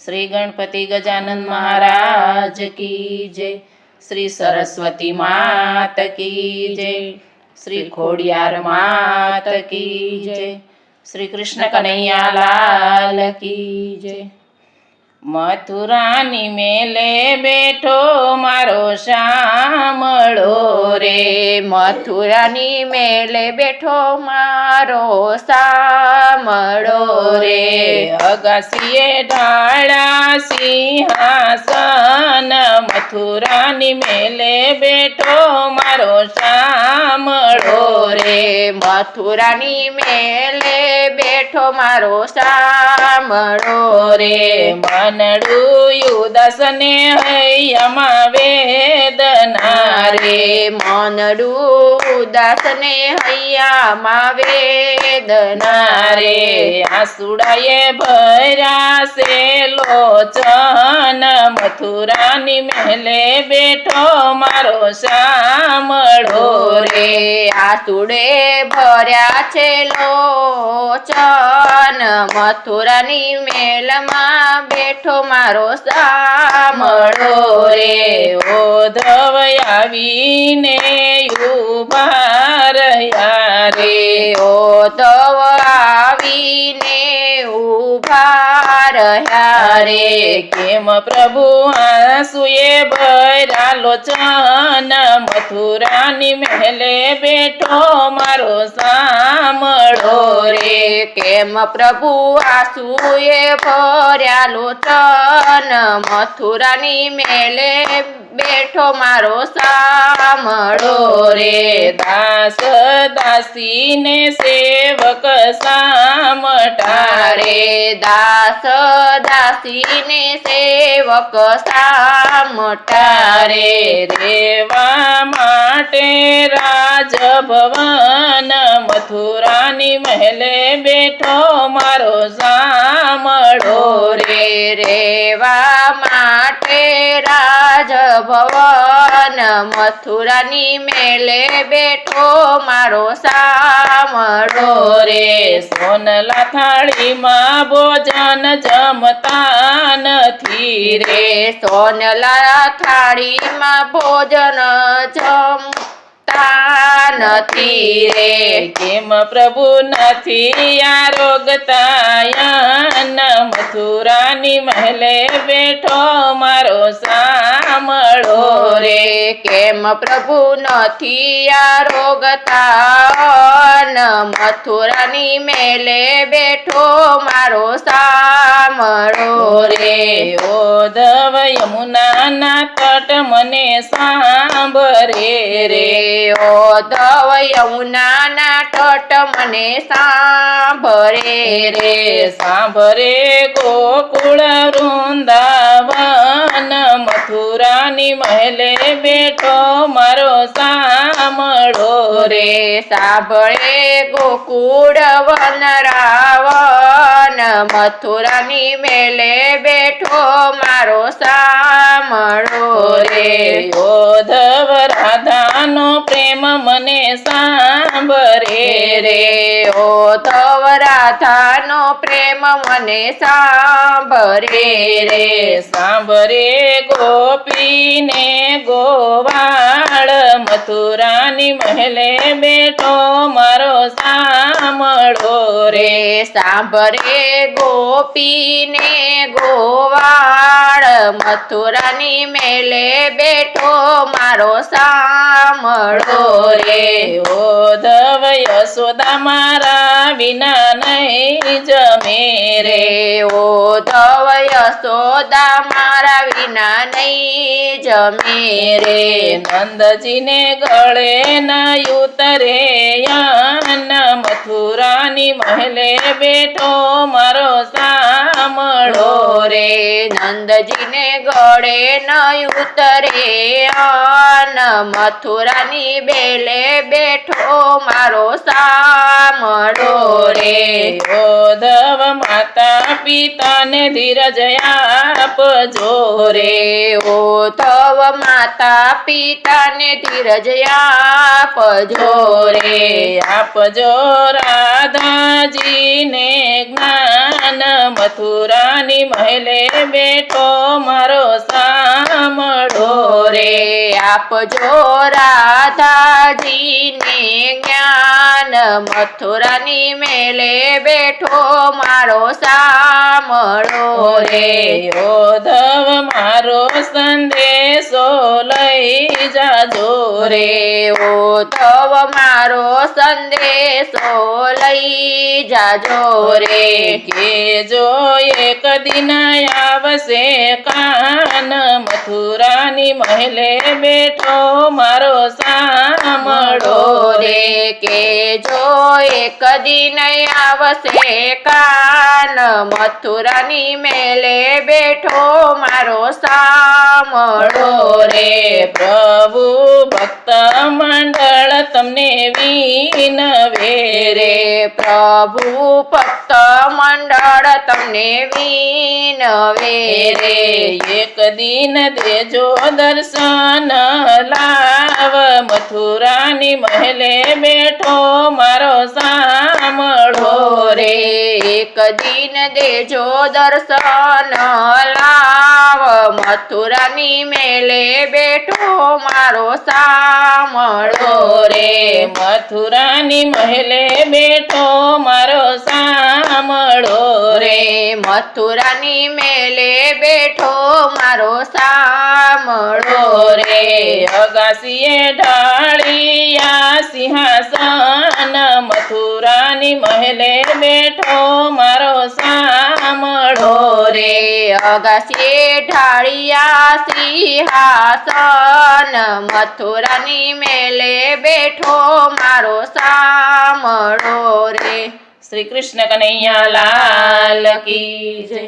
શ્રી ગણપતિ ગજાનંદ મહારાજ કી જય શ્રી સરસ્વતી માત કી જય શ્રી ખોડિયાર માત કી જય શ્રી કૃષ્ણ કનૈયા લાલ કી જય મથુરાની મેલે બેઠો મારો શામળો રે મથુરાની મેલે બેઠો મારો સામળો રે. અગાસીએ ઢાળા સિંહાસન, મથુરાની મેલે બેઠો મારો શામળો રે. મથુરાની મેલે બેઠો મારો સામળો રે. મનડું યુદસને હૈયામાં વેદના રે. મનડું ઉદાસને હૈયામાં વેદના રે. આસુડાએ ભરાશે લોચન મથુરાની મેલે બેઠો મારો સામળો રે. રે આસુડે ભર્યા છે લોચન મથુરાની મેલમાં બેઠો મારો સામળો મળો રે ઓધવ આવીને ઊભા રહ્યા રે. રે ઓ તવ રહ્યા કેમ પ્રભુ આંસુએ ભરા લોચન મથુરાની મહેલે બેઠો મારો સામળો રે. કેમ પ્રભુ આસુએ ભર્યા લોચન મથુરાની મેલે બેઠો મારો સામળો રે. દાસ દાસીને સેવક સામટા રે. દાસ દાસીને સેવક સામટા રે. રેવા માટે રાજભવન મથુરાની મહેલે બેઠો મારો સામળો રે રે રેવા માટે રાજભવન. મથુરાની મેલે બેઠો મારો સામળો રે. સોનલા થાળીમાં ભોજન જમતા નથી રે. સોનલા થાળીમાં ભોજન જમતા નથી રે. કેમ પ્રભુ નથી આરોગતાયન મથુરાની મહેલે બેઠો મારો સામળો રે રે? કેમ પ્રભુ નથી આ આરોગતા મથુરાની મેલે બેઠો મારો સાંભળો રે. ઓધવ યમુનાના તટ મને સાંભરે રે. ઓ દવ યમુનાના તટ મને સાંભળે રે. સાંભરે ગોકુળ વૃંદાવન મહેલે બેઠો મારો સામળો રે સાંભળે ગોકુળ વન રાવણ મથુરાની મેલે બેઠો મારો સામળો મને સાંભરે રે. ઓ તવ રાધાનો પ્રેમ મને સાંભરે રે. સાંભરે ગોપીને ગોવાળ, મથુરાની મહેલે બેઠો મારો સામળો રે રે સાંભળે ગોપીને ગોવાળ. મથુરાની મેલે બેઠો મારો સાંભળો રે. ઓધવ યશોદા મારા વિના નહીં જમે રે. રે ઓ ધવ યશોદા મારા વિના નહીં જમે રે. નંદજીને ગળે ના ઉતરે યાન મથુરાની મહેલે બેઠો મારો સામળો રે રે નંદજીને ગળે ન ઉતરે. અન મથુરાની બેલે બેઠો મારો સામળો રે. રે ઓધવ માતા પિતાને ધીરજ આપજો રે. ઓધવ માતા પિતાને ધીરજ આપજો રે. આપજો રાધાજીને જ્ઞાન મથુરાની મહેલે બેઠો મારો સામડો રે. આપજો રાધાજીને જ્ઞાન મથુરાની મેલે બેઠો મારો સામળો રે. રે ઓધવ મારો સંદેશો લઈ જાજો રે. ઓ તવ મારો સંદેશો લઈ જાજો રે. કે જો એક દિન આવશે કાન મથુરાની મહેલે બેઠો મારો સામડો રે. કે જો એક દિન આવશે કાન મથુરાની મેલે બેઠો મારો સામળો રે પ્રભુ ભક્ત મંડળ તમને વિનવે રે. પ્રભુ ભક્ત મંડળ તમને વિનવે રે રે. એક દિન દેજો દર્શન લાવ મથુરાની મહેલે બેઠો મારો સાંભળો. રે એક દિન દેજો દર્શન લાવ મથુરાની મેલે બેઠો મારો સામળો રે. મથુરાની મહેલે બેઠો મારો સામળો રે. રે મથુરાની મેલે બેઠો મારો સામળો અગાસીએ ઢાળિયા સિંહાસન મથુરાની મહેલે બેઠો મારો સામળો રે. અગાસીએ ઢાળિયા સિંહાસન મથુરાની મેલે બેઠો મારો સામળો રે. શ્રી કૃષ્ણ કનૈયા લાલ કી જય.